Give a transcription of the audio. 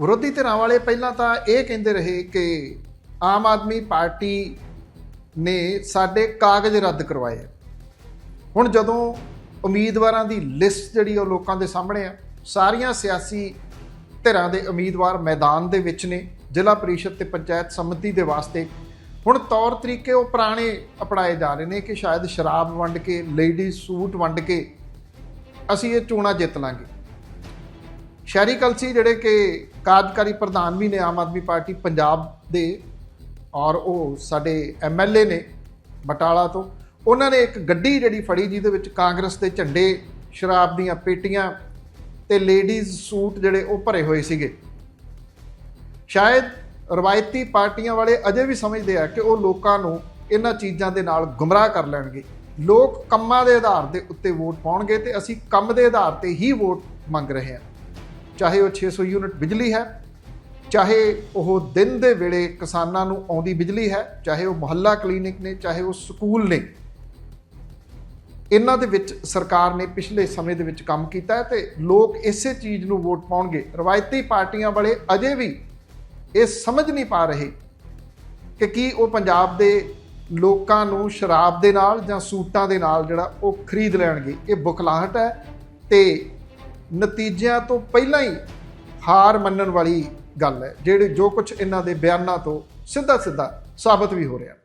ਵਿਰੋਧੀ ਧਿਰਾਂ ਵਾਲੇ ਪਹਿਲਾਂ ਤਾਂ ਇਹ ਕਹਿੰਦੇ ਰਹੇ ਕਿ ਆਮ ਆਦਮੀ ਪਾਰਟੀ ਨੇ ਸਾਡੇ ਕਾਗਜ਼ ਰੱਦ ਕਰਵਾਏ ਹੁਣ ਜਦੋਂ ਉਮੀਦਵਾਰਾਂ ਦੀ ਲਿਸਟ ਜਿਹੜੀ ਉਹ ਲੋਕਾਂ ਦੇ ਸਾਹਮਣੇ ਆ, ਸਾਰੀਆਂ ਸਿਆਸੀ ਧਿਰਾਂ ਦੇ ਉਮੀਦਵਾਰ ਮੈਦਾਨ ਦੇ ਵਿੱਚ ਨੇ, ਜ਼ਿਲ੍ਹਾ ਪਰਿਸ਼ਦ ਤੇ ਪੰਚਾਇਤ ਸਮਿਤੀ ਦੇ ਵਾਸਤੇ। ਹੁਣ ਤੌਰ ਤਰੀਕੇ ਉਹ ਪੁਰਾਣੇ ਅਪਣਾਏ ਜਾ ਰਹੇ ਨੇ ਕਿ ਸ਼ਾਇਦ ਸ਼ਰਾਬ ਵੰਡ ਕੇ, ਲੇਡੀਜ਼ ਸੂਟ ਵੰਡ ਕੇ ਅਸੀਂ ਇਹ ਚੋਣਾਂ ਜਿੱਤ ਲਾਂਗੇ। ਸ਼ਹਿਰੀ ਕਲਸੀ ਜਿਹੜੇ ਕਿ ਕਾਰਜਕਾਰੀ ਪ੍ਰਧਾਨ ਵੀ ਨੇ, ਆਮ ਆਦਮੀ ਪਾਰਟੀ ਪੰਜਾਬ ਦੇ ਔਰ ਉਹ ਸਾਡੇ ਐਮਐਲਏ ਨੇ ਬਟਾਲਾ ਤੋਂ। ਉਹਨਾਂ ਨੇ ਇੱਕ ਗੱਡੀ ਜਿਹੜੀ ਫੜੀ ਜਿਹਦੇ ਵਿੱਚ ਕਾਂਗਰਸ ਦੇ ਝੰਡੇ, ਸ਼ਰਾਬ ਦੀਆਂ ਪੇਟੀਆਂ ਤੇ ਲੇਡੀਜ਼ ਸੂਟ ਜਿਹੜੇ ਉਹ ਭਰੇ ਹੋਏ ਸੀਗੇ। ਸ਼ਾਇਦ ਰਵਾਇਤੀ ਪਾਰਟੀਆਂ ਵਾਲੇ ਅਜੇ ਵੀ ਸਮਝਦੇ ਆ ਕਿ ਉਹ ਲੋਕਾਂ ਨੂੰ ਇਹਨਾਂ ਚੀਜ਼ਾਂ ਦੇ ਨਾਲ ਗੁੰਮਰਾਹ ਕਰ ਲੈਣਗੇ। ਲੋਕ ਕੰਮਾਂ ਦੇ ਆਧਾਰ ਦੇ ਉੱਤੇ ਵੋਟ ਪਾਉਣਗੇ ਤੇ ਅਸੀਂ ਕੰਮ ਦੇ ਆਧਾਰ ਤੇ ਹੀ ਵੋਟ ਮੰਗ ਰਹੇ ਹਾਂ। ਚਾਹੇ ਉਹ 600 ਯੂਨਿਟ ਬਿਜਲੀ ਹੈ, ਚਾਹੇ ਉਹ ਦਿਨ ਦੇ ਵੇਲੇ ਕਿਸਾਨਾਂ ਨੂੰ ਆਉਂਦੀ ਬਿਜਲੀ ਹੈ, ਚਾਹੇ ਉਹ ਮੁਹੱਲਾ ਕਲੀਨਿਕ ਨੇ, ਚਾਹੇ ਉਹ ਸਕੂਲ ਨੇ, ਇਹਨਾਂ ਦੇ ਵਿੱਚ ਸਰਕਾਰ ਨੇ ਪਿਛਲੇ ਸਮੇਂ ਦੇ ਵਿੱਚ ਕੰਮ ਕੀਤਾ ਹੈ ਤੇ ਲੋਕ ਇਸੇ ਚੀਜ਼ ਨੂੰ ਵੋਟ ਪਾਉਣਗੇ। ਰਵਾਇਤੀ ਪਾਰਟੀਆਂ ਵਾਲੇ ਅਜੇ ਵੀ ਇਹ ਸਮਝ ਨਹੀਂ ਪਾ ਰਹੇ ਕਿ ਕੀ ਉਹ ਪੰਜਾਬ ਦੇ ਲੋਕਾਂ ਨੂੰ ਸ਼ਰਾਬ ਦੇ ਨਾਲ ਜਾਂ ਸੂਟਾਂ ਦੇ ਨਾਲ ਜਿਹੜਾ ਉਹ ਖਰੀਦ ਲੈਣਗੇ। ਇਹ ਬੁਖਲਾਹਟ ਹੈ ਤੇ ਨਤੀਜਿਆਂ ਤੋਂ ਪਹਿਲਾਂ ਹੀ ਹਾਰ ਮੰਨਣ ਵਾਲੀ ਗੱਲ ਹੈ, ਜਿਹੜੇ ਜੋ ਕੁਝ ਇਹਨਾਂ ਦੇ ਬਿਆਨਾਂ ਤੋਂ ਸਿੱਧਾ ਸਿੱਧਾ ਸਾਬਤ ਵੀ ਹੋ ਰਿਹਾ।